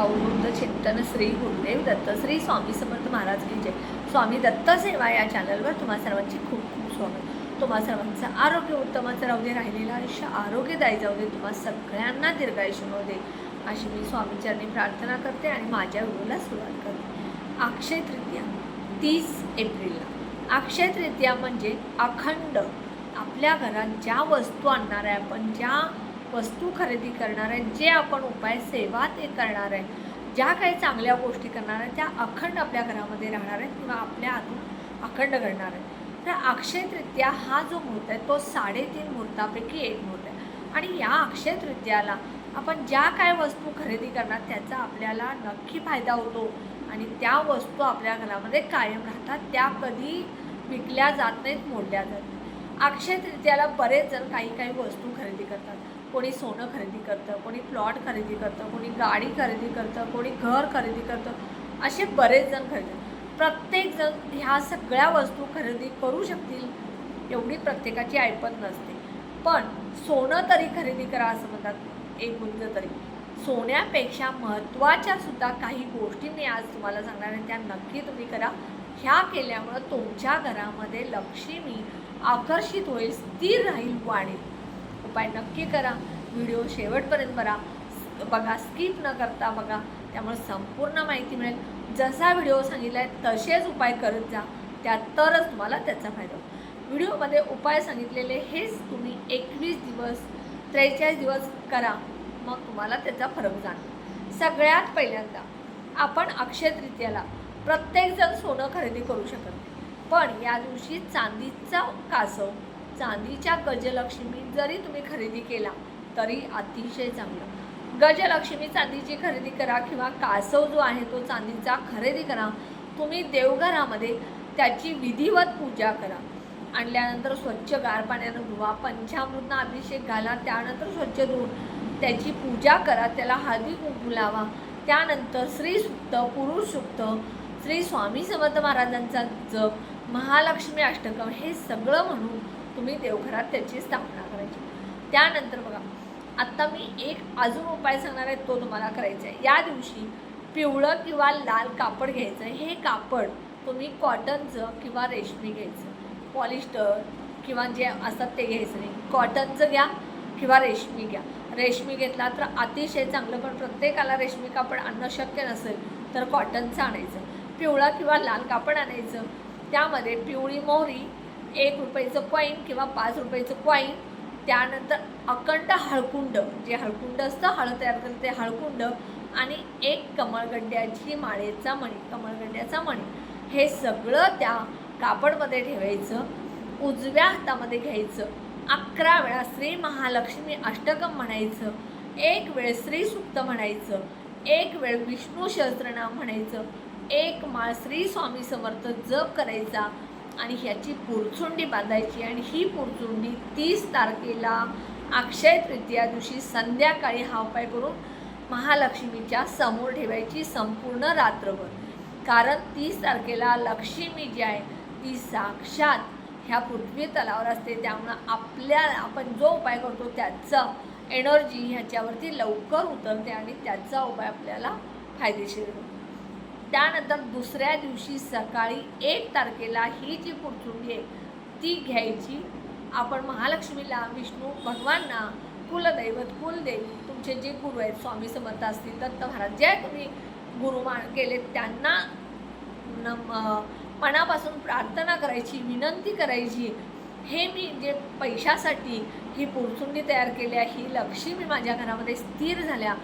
अवृद्ध चिंतन श्री गुरुदेव दत्त श्री स्वामी समर्थ महाराज की जय. स्वामी दत्त सेवा या चॅनलवर तुम्हा सर्वांची खूप खूप स्वागत. तुम्हा सर्वांचं आरोग्य उत्तमच राहू दे राहिलेलं आयुष्य आरोग्यदायी जाऊ दे तुम्हा सगळ्यांना दीर्घायुष्य मिळू दे अशी मी स्वामीचरणी प्रार्थना करते आणि माझ्या गुरुला सुरुवात करते. अक्षय तृतीया तीस एप्रिलला अक्षय तृतीया म्हणजे अखंड. आपल्या घरात ज्या वस्तू आणणार आहे आपण ज्या वस्तू खरेदी करणार आहे जे आपण उपाय सेवा ते करणार आहे ज्या काही चांगल्या गोष्टी करणार आहे त्या अखंड आपल्या घरामध्ये राहणार आहेत किंवा आपल्या हातून अखंड घडणार आहे तर अक्षय तृतीया हा जो मुहूर्त आहे तो साडेतीन मुहूर्तापैकी एक मुहूर्त आहे. आणि या अक्षय तृतीयाला आपण ज्या काय वस्तू खरेदी करणार त्याचा आपल्याला नक्की फायदा होतो आणि त्या वस्तू आपल्या घरामध्ये कायम राहतात त्या कधी विकल्या जात नाहीत मोडल्या जात नाहीत. अक्षय तृतीयाला बरेच जण काही काही वस्तू खरेदी करतात. कोणी सोनं खरेदी करतं कोणी प्लॉट खरेदी करतं कोणी गाडी खरेदी करतं कोणी घर खरेदी करतं असे बरेच जण खरेदी प्रत्येकजण ह्या सगळ्या वस्तू खरेदी करू शकतील एवढी प्रत्येकाची ऐपत नसते. पण सोनं तरी खरेदी करा असं म्हणतात एक गुंज तरी. सोन्यापेक्षा महत्त्वाच्या सुद्धा काही गोष्टी मी आज तुम्हाला सांगणार आहे त्या नक्की तुम्ही करा. ह्या केल्यामुळं तुमच्या घरामध्ये लक्ष्मी आकर्षित होईल स्थिर राहील वाढेल. उपाय नक्की करा. व्हिडिओ शेवटपर्यंत बघा. बघा स्किप न करता बघा. त्यामुळे संपूर्ण माहिती मिळेल. जसा व्हिडिओ सांगितला आहे तसेच उपाय करत जा. त्यात तरच तुम्हाला त्याचा फायदा होईल. व्हिडिओमध्ये उपाय सांगितलेले हेच तुम्ही एकवीस दिवस त्रेचाळीस दिवस करा. मग तुम्हाला त्याचा फरक जाणवेल. सगळ्यात पहिल्यांदा आपण अक्षय तृतीयाला प्रत्येकजण सोनं खरेदी करू शकत नाही. पण या दिवशी चांदीचा कासव चांदीच्या गजलक्ष्मी जरी तुम्ही खरेदी केला तरी अतिशय चांगलं. गजलक्ष्मी चांदीची खरेदी करा किंवा कासव जो आहे तो चांदीचा खरेदी करा. तुम्ही देवघरामध्ये त्याची विधिवत पूजा करा. आणल्यानंतर स्वच्छ गार पाण्यानं धुवा पंचामृतनं अभिषेक घाला त्यानंतर स्वच्छ धुवून त्याची पूजा करा त्याला हळदी कुंकू लावा. त्यानंतर श्री पुरुष सुक्त श्री स्वामी समर्थ महाराजांचा जप महालक्ष्मी अष्टकम हे सगळं म्हणून तुम्ही देवघरात त्याची स्थापना करायची. त्यानंतर बघा आत्ता मी एक अजून उपाय सांगणार आहे तो तुम्हाला करायचा आहे. या दिवशी पिवळं किंवा लाल कापड घ्यायचं. हे कापड तुम्ही कॉटनचं किंवा रेशमी घ्यायचं. पॉलिस्टर किंवा जे असतात ते घ्यायचं नाही. कॉटनचं घ्या किंवा रेशमी घ्या. रेशमी घेतला तर अतिशय चांगलं पण प्रत्येकाला रेशमी कापड आणणं शक्य नसेल तर कॉटनचं आणायचं. पिवळा किंवा लाल कापड आणायचं. त्यामध्ये पिवळी मोहरी एक रुपयाचं कॉईन किंवा पाच रुपयाचं कॉईन त्यानंतर अखंड हळकुंड जे हळकुंड असतं हळद तयार करतं ते हळकुंड आणि एक कमळगड्ड्याची माळेचा मणी कमळगड्ड्याचा मणी हे सगळं त्या कापडमध्ये ठेवायचं उजव्या हातामध्ये घ्यायचं. अकरा वेळा श्री महालक्ष्मी अष्टकम म्हणायचं. एक वेळ श्री सुक्त म्हणायचं. एक वेळ विष्णू सहस्त्रनाम म्हणायचं. एक माळ श्री स्वामी समर्थ जप करायचा. आणि ह्याची पुरचुंडी बांधायची. आणि ही पुरचुंडी तीस तारखेला अक्षय तृतीया दिवशी संध्याकाळी हा उपाय करून महालक्ष्मीच्या समोर ठेवायची संपूर्ण रात्रभर. कारण तीस तारखेला लक्ष्मी जी आहे ती साक्षात ह्या पृथ्वी तलावर असते. त्यामुळं आपल्या आपण जो उपाय करतो त्याचा एनर्जी ह्याच्यावरती लवकर उतरते आणि त्याचा उपाय आपल्याला फायदेशीर होतो त्यानंतर दुसऱ्या दिवशी सकाळी एक तारखेला ही जी पुरचुंडी आहे ती घ्यायची. आपण महालक्ष्मीला विष्णू भगवानना कुलदैवत कुलदेवी तुमचे जे गुरु आहेत स्वामी समर्थ असतील दत्त महाराज जे तुम्ही गुरु मान केले त्यांना नम मनापासून प्रार्थना करायची विनंती करायची. हे मी जे पैशासाठी ही पुरचुंडी तयार केली आहे ही लक्ष्मी माझ्या घरामध्ये स्थिर झाल्या.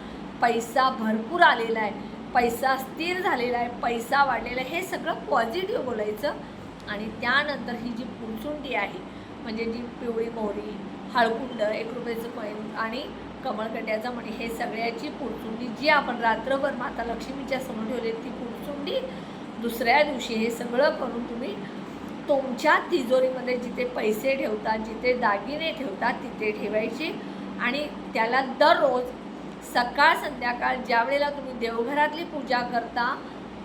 पैसा भरपूर आलेला आहे. पैसा स्थिर झालेला आहे पैसा वाढलेला आहे हे सगळं पॉझिटिव्ह बोलायचं. आणि त्यानंतर ही जी पुरचुंडी आहे म्हणजे जी पिवळी मोहरी हळकुंड एक रुपयाचं कॉईन आणि कमळकट्याचं मणी हे सगळ्याची पुरचुंडी जी आपण रात्रभर माता लक्ष्मीच्या समोर ठेवली ती पुरचुंडी दुसऱ्या दिवशी हे सगळं करून तुम्ही तुमच्या तिजोरीमध्ये जिथे पैसे ठेवतात जिथे दागिने ठेवतात तिथे ठेवायचे. आणि त्याला दररोज सकाळ संध्याकाळ ज्या वेळेला तुम्ही देवघरातली पूजा करता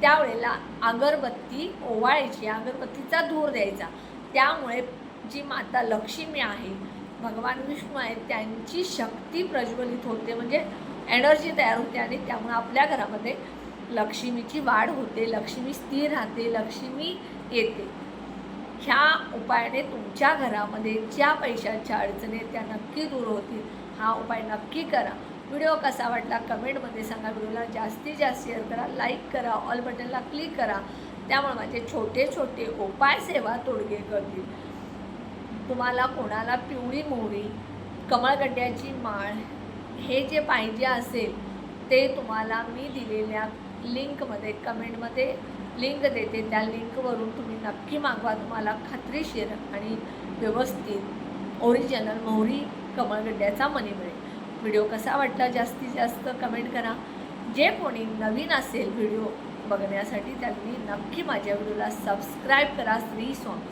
त्यावेळेला अगरबत्ती ओवाळायची. अगरबत्तीचा धूर द्यायचा. त्यामुळे जी माता लक्ष्मी आहे भगवान विष्णू आहेत त्यांची शक्ती प्रज्वलित होते. म्हणजे एनर्जी तयार होते आणि त्यामुळे आपल्या घरामध्ये लक्ष्मीची वाढ होते लक्ष्मी स्थिर राहते लक्ष्मी येते. ह्या उपायाने तुमच्या घरामध्ये ज्या पैशाच्या अडचणी आहेत त्या नक्की दूर होतील. हा उपाय नक्की करा. व्हिडिओ कसा वाटला कमेंटमध्ये सांगा. व्हिडिओला जास्तीत जास्त शेअर करा लाईक करा ऑल बटनला क्लिक करा. त्यामुळे माझे छोटे छोटे उपाय सेवा तोडगे करतील. तुम्हाला कोणाला पिवळी मोहरी कमळगड्ड्याची माळ हे जे पाहिजे असेल ते तुम्हाला मी दिलेल्या लिंकमध्ये कमेंटमध्ये लिंक देते. त्या लिंकवरून तुम्ही नक्की मागवा. तुम्हाला खात्रीशीर आणि व्यवस्थित ओरिजिनल मोहरी कमळगड्ड्याचा मनी मिळेल. व्हिडिओ कसा वाटला जास्तीत जास्त कमेंट करा. जे कोणी नवीन असेल व्हिडिओ बघण्यासाठी त्यांनी नक्की माझ्या व्हिडिओला सबस्क्राईब करा. श्री स्वामी